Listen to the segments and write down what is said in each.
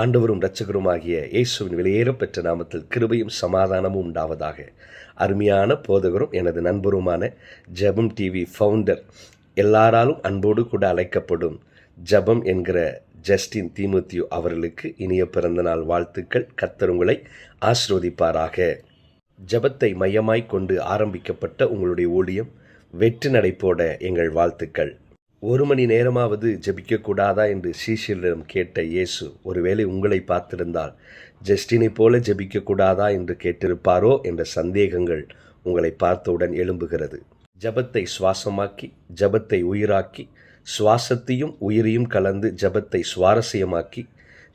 ஆண்டவரும் இரட்சகருமாகிய இயேசுவின் வெளியேறப்பெற்ற நாமத்தில் கிருபையும் சமாதானமும் உண்டாவதாக. அருமையான போதகரும் எனது நண்பருமான ஜெபம் டிவி ஃபவுண்டர் எல்லாராலும் அன்போடு கூட அழைக்கப்படும் ஜெபம் என்கிற ஜஸ்டின் தீமுத்தியு அவர்களுக்கு இனிய பிறந்தநாள் வாழ்த்துக்கள். கத்தருங்களை ஆசிர்வதிப்பாராக. ஜெபத்தை மையமாய் கொண்டு ஆரம்பிக்கப்பட்ட உங்களுடைய ஊழியம் வெற்றி நடைபோட எங்கள் வாழ்த்துக்கள். ஒரு மணி நேரமாவது ஜெபிக்கக்கூடாதா என்று சீஷரிடம் கேட்ட இயேசு ஒருவேளை உங்களை பார்த்திருந்தால் ஜஸ்டினை போல ஜெபிக்கக்கூடாதா என்று கேட்டிருப்பாரோ? என்ற சந்தேகங்கள் உங்களை பார்த்தவுடன் எழும்புகிறது. ஜெபத்தை சுவாசமாக்கி ஜெபத்தை உயிராக்கி சுவாசத்தையும் உயிரையும் கலந்து ஜெபத்தை சுவாரஸ்யமாக்கி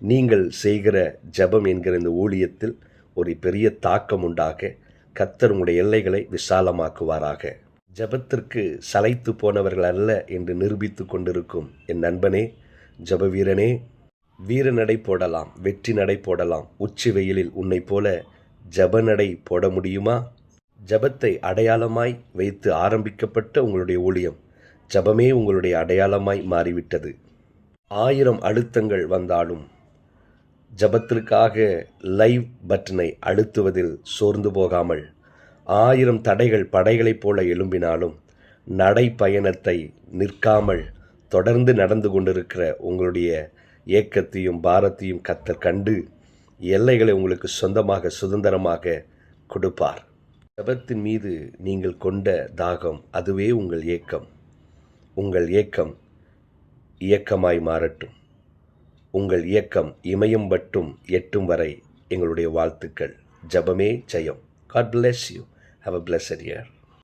நீங்கள் செய்கிற ஜெபம் என்கிற இந்த ஊழியத்தில் ஒரு பெரிய தாக்கம் உண்டாக கத்தர் உங்களுடைய எல்லைகளை விசாலமாக்குவாராக. ஜெபத்திற்கு சளைத்து போனவர்கள் அல்ல என்று நிரூபித்து கொண்டிருக்கும் என் நண்பனே ஜெப வீரனே வீர நடை போடலாம் வெற்றி நடை போடலாம் உச்சி வெயிலில் உன்னைப் போல ஜெப நடை போட முடியுமா? ஜெபத்தை அடையாளமாய் வைத்து ஆரம்பிக்கப்பட்ட உங்களுடைய ஊழியம் ஜெபமே உங்களுடைய அடையாளமாய் மாறிவிட்டது. ஆயிரம் அழுத்தங்கள் வந்தாலும் ஜபத்திற்காக லைவ் பட்டனை அழுத்துவதில் சோர்ந்து போகாமல் ஆயிரம் தடைகள் படைகளைப் போல எழும்பினாலும் நடை பயணத்தை நிற்காமல் தொடர்ந்து நடந்து கொண்டிருக்கிற உங்களுடைய ஏக்கத்தையும் பாரத்தையும் கத்தர் கண்டு எல்லைகளை உங்களுக்கு சொந்தமாக சுதந்திரமாக கொடுப்பார். ஜபத்தின் மீது நீங்கள் கொண்ட தாகம் அதுவே உங்கள் ஏக்கம். உங்கள் ஏக்கம் இயக்கமாய் மாறட்டும். உங்கள் இயக்கம் இமயம் மட்டும் எட்டும் வரை எங்களுடைய வாழ்த்துக்கள். ஜபமே ஜெயம். God bless you Have a blessed year.